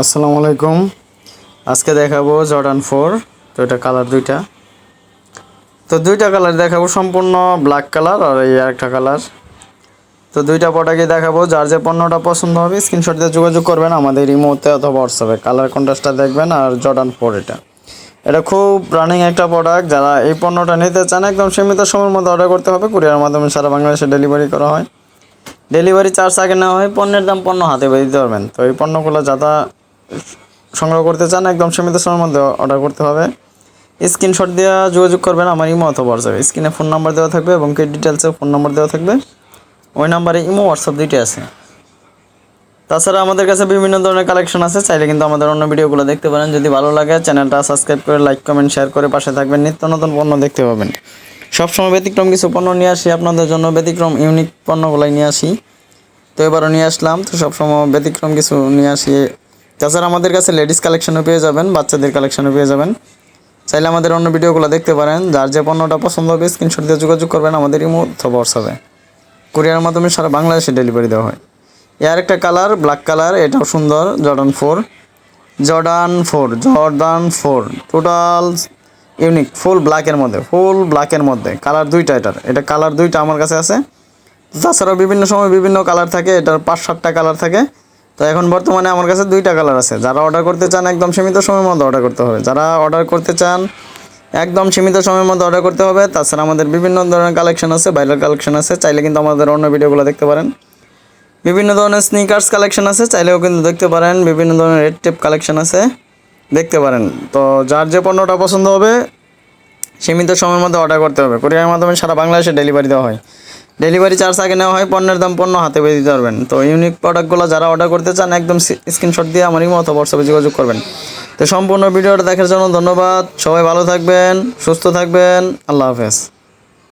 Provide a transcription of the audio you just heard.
আসসালামু আলাইকুম। আজকে দেখাবো জর্ডান ফোর তো এটা কালার দুইটা। তো দুইটা কালার দেখাবো, সম্পূর্ণ ব্ল্যাক কালার আর এই একটা কালার তো দুইটা প্রোডাক্টই দেখাবো, যার যে পণ্যটা পছন্দ হবে স্ক্রিনশট দিয়ে যোগাযোগ করবেন আমাদের ইমোতে অথবা হোয়াটসঅ্যাপে কালার কন্ট্রাস্টটা দেখবেন আর জর্ডান ফোর এটা। এটা খুব রানিং একটা প্রোডাক্ট যারা এই পণ্যটা নিতে চান, একদম সীমিত সময়ের মধ্যে অর্ডার করতে হবে। কুরিয়ার মাধ্যমে সারা বাংলাদেশে ডেলিভারি করা হয়। ডেলিভারি চার্জ আগে নেওয়া হয়, পণ্যের দাম পণ্য হাতে পেয়ে দিতে পারবেন। তো এই পণ্যগুলো যারা সংগ্রহ করতে চান, একদম সীমিত সময়ের মধ্যে অর্ডার করতে হবে। স্ক্রিনশট দিয়ে যোগাযোগ করবেন, আমার ইমো অথবা হোয়াটসঅ্যাপ স্ক্রিনে ফোন নাম্বার দেওয়া থাকবে এবং কে ডিটেলসে ফোন নাম্বার দেওয়া থাকবে। ওই নাম্বারে ইমো হোয়াটসঅ্যাপ দুইটাই আছে। তাছাড়া আমাদের কাছে বিভিন্ন ধরনের কালেকশন আছে, চাইলে কিন্তু আমাদের অন্য ভিডিওগুলো দেখতে পারেন। যদি ভালো লাগে, চ্যানেলটা সাবস্ক্রাইব করে লাইক কমেন্ট শেয়ার করে পাশে থাকবেন। নিত্য নতুন পণ্য দেখতে পাবেন। সবসময় ব্যতিক্রম কিছু পণ্য নিয়ে আসি, আপনাদের জন্য ব্যতিক্রম ইউনিক পণ্যগুলাই নিয়ে আসি। তো এবারও নিয়ে আসলাম, তো সবসময় ব্যতিক্রম কিছু নিয়ে আসি তাছাড়া আমাদের কাছে লেডিস কালেকশনও পেয়ে যাবেন, বাচ্চাদের কালেকশনও পেয়ে যাবেন। চাইলে আমাদের অন্য ভিডিওগুলো দেখতে পারেন, যার যে পণ্যটা পছন্দ হবে স্ক্রিনশট দিয়ে যোগাযোগ করবেন আমাদের ইমো অথবা হোয়াটসঅ্যাপে কুরিয়ার মাধ্যমে সারা বাংলাদেশে ডেলিভারি দেওয়া হয়। এর একটা কালার ব্ল্যাক কালার এটাও সুন্দর Jordan four Jordan four Jordan four total unique full ব্ল্যাকের মধ্যে ফুল ব্ল্যাকের মধ্যে। কালার দুইটা এটার, এটা কালার দুইটা আমার কাছে আছে। তাছাড়াও বিভিন্ন সময় বিভিন্ন কালার থাকে, এটার পাঁচ সাতটা কালার থাকে। তো এখন বর্তমানে আমার কাছে দুইটা কালার আছে। যারা অর্ডার করতে চান একদম সীমিত সময়ের মধ্যে অর্ডার করতে হবে। যারা অর্ডার করতে চান একদম সীমিত সময়ের মধ্যে অর্ডার করতে হবে। তাছাড়া আমাদের বিভিন্ন ধরনের কালেকশন আছে ভাইরাল কালেকশন আছে। চাইলে কিন্তু আমাদের অন্য ভিডিওগুলো দেখতে পারেন। বিভিন্ন ধরনের স্নিকার্স কালেকশন আছে, চাইলেও কিন্তু দেখতে পারেন। বিভিন্ন ধরনের রেড টেপ কালেকশন আছে, দেখতে পারেন। তো যার যে পণ্যটা পছন্দ হবে, সীমিত সময়ের মধ্যে অর্ডার করতে হবে। কোরিয়ার মাধ্যমে সারা বাংলাদেশে ডেলিভারি দেওয়া হয়। ডেলিভারি চার্জ আগে নেওয়া হয়, পণ্যের দাম পণ্য হাতে পেয়ে দিতে পারবেন। তো ইউনিক প্রোডাক্টগুলো যারা অর্ডার করতে চান, একদম স্ক্রিনশট দিয়ে আমারই মতো হোয়াটসঅ্যাপে যোগাযোগ করবেন। তো সম্পূর্ণ ভিডিওটা দেখার জন্য ধন্যবাদ। সবাই ভালো থাকবেন, সুস্থ থাকবেন। আল্লাহ হাফেজ।